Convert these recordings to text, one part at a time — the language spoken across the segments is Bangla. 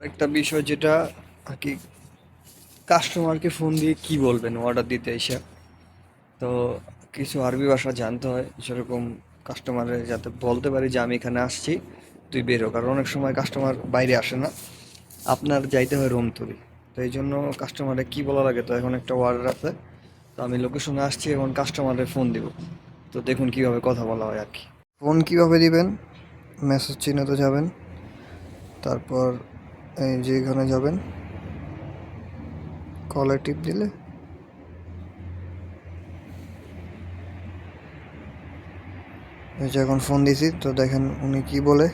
একটা বিষয় যেটা, আর কি কাস্টমারকে ফোন দিয়ে কি বলবেন অর্ডার দিতে এসে? তো কিছু আরবি ভাষা জানতে হয় সেরকম কাস্টমারের যাতে বলতে পারি যে, আমি এখানে আসছি, তুই বেরো। কারণ অনেক সময় কাস্টমার বাইরে আসে না। আপনার যাইতে হয় রুম তুলি। তো এই জন্য কাস্টমারে কি বলা লাগে তো এখন একটা অর্ডার আছে। তো আমি লোকেশনে আসছি এখন কাস্টমারের ফোন দিব। তো দেখুন কীভাবে কথা বলা হয় আর কি। ফোন কীভাবে দিবেন? মেসেজ চিহ্ন তো যাবেন। তারপর যেখানে যাবেন। কলে টিপ দিলে। এই যে এখন ফোন দিছি তো দেখেন উনি কি বলে।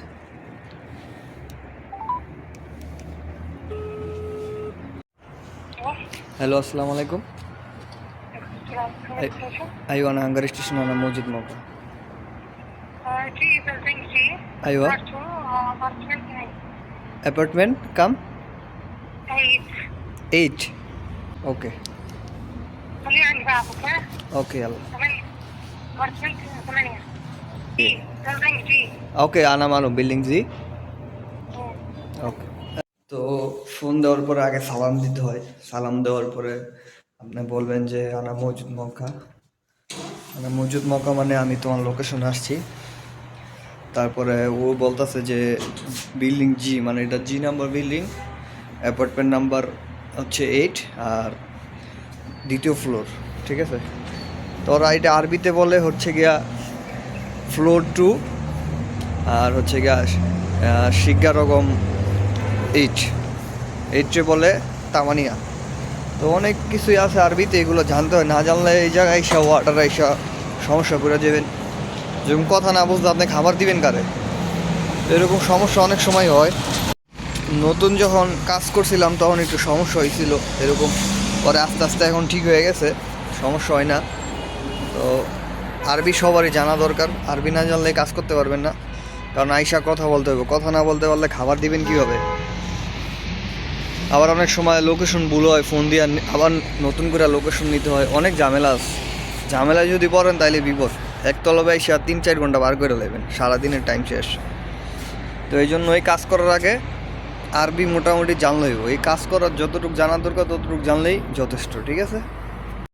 হ্যালো আসসালামু আলাইকুম। আইওয়ান হাঙ্গার স্টেশন আনা মসজিদ মৌকা আইওয়া। অ্যাপার্টমেন্ট কাম eight okay okay Okay, okay আনা মানো বিল্ডিং জি ওকে তো ফোন দেওয়ার পরে আগে সালাম দিতে হয়। সালাম দেওয়ার পরে আপনি বলবেন যে আনা মজুদ মক্কা। আনা মজুদ মক্কা মানে আমি তোমার লোকেশনে আসছি। তারপরে ও বলতেছে যে বিল্ডিং জি মানে এটা G number building apartment number হচ্ছে এইট আর দ্বিতীয় ফ্লোর ঠিক আছে? তো ওরা এটা আরবিতে বলে হচ্ছে গিয়া ফ্লোর টু আর হচ্ছে গিয়া শিক্ষা রকম এইট এইটে বলে তামানিয়া। তো অনেক কিছুই আছে আরবিতে, এগুলো জানতে হয়। না জানলে এই জায়গায় এসে ওয়াটার এসে সমস্যা করে যাবেন যেরকম কথা না বুঝলে আপনি খাবার দিবেন কারে? এরকম সমস্যা অনেক সময় হয়। নতুন যখন কাজ করছিলাম, তখন একটু সমস্যা হয়েছিল এরকম। পরে আস্তে আস্তে এখন ঠিক হয়ে গেছে, সমস্যা হয় না। তো আরবি সবারই জানা দরকার। আরবি না জানলে কাজ করতে পারবেন না। কারণ আইসা কথা বলতে হবে। কথা না বলতে পারলে খাবার দিবেন কীভাবে? আবার অনেক সময় লোকেশন ভুল হয় ফোন দিয়ে আবার নতুন করে লোকেশন নিতে হয়। অনেক ঝামেলা আছে। ঝামেলায় যদি পড়েন তাহলে বিপদ। একতলা এসে তিন চার ঘণ্টা বার করে নেবেন সারাদিনের টাইম শেষ। তো এই জন্য এই কাজ করার আগে আরবি মোটামুটি জানলেই এই কাজ করার যতটুকু জানা দরকার, ততটুকু জানলেই যথেষ্ট, ঠিক আছে?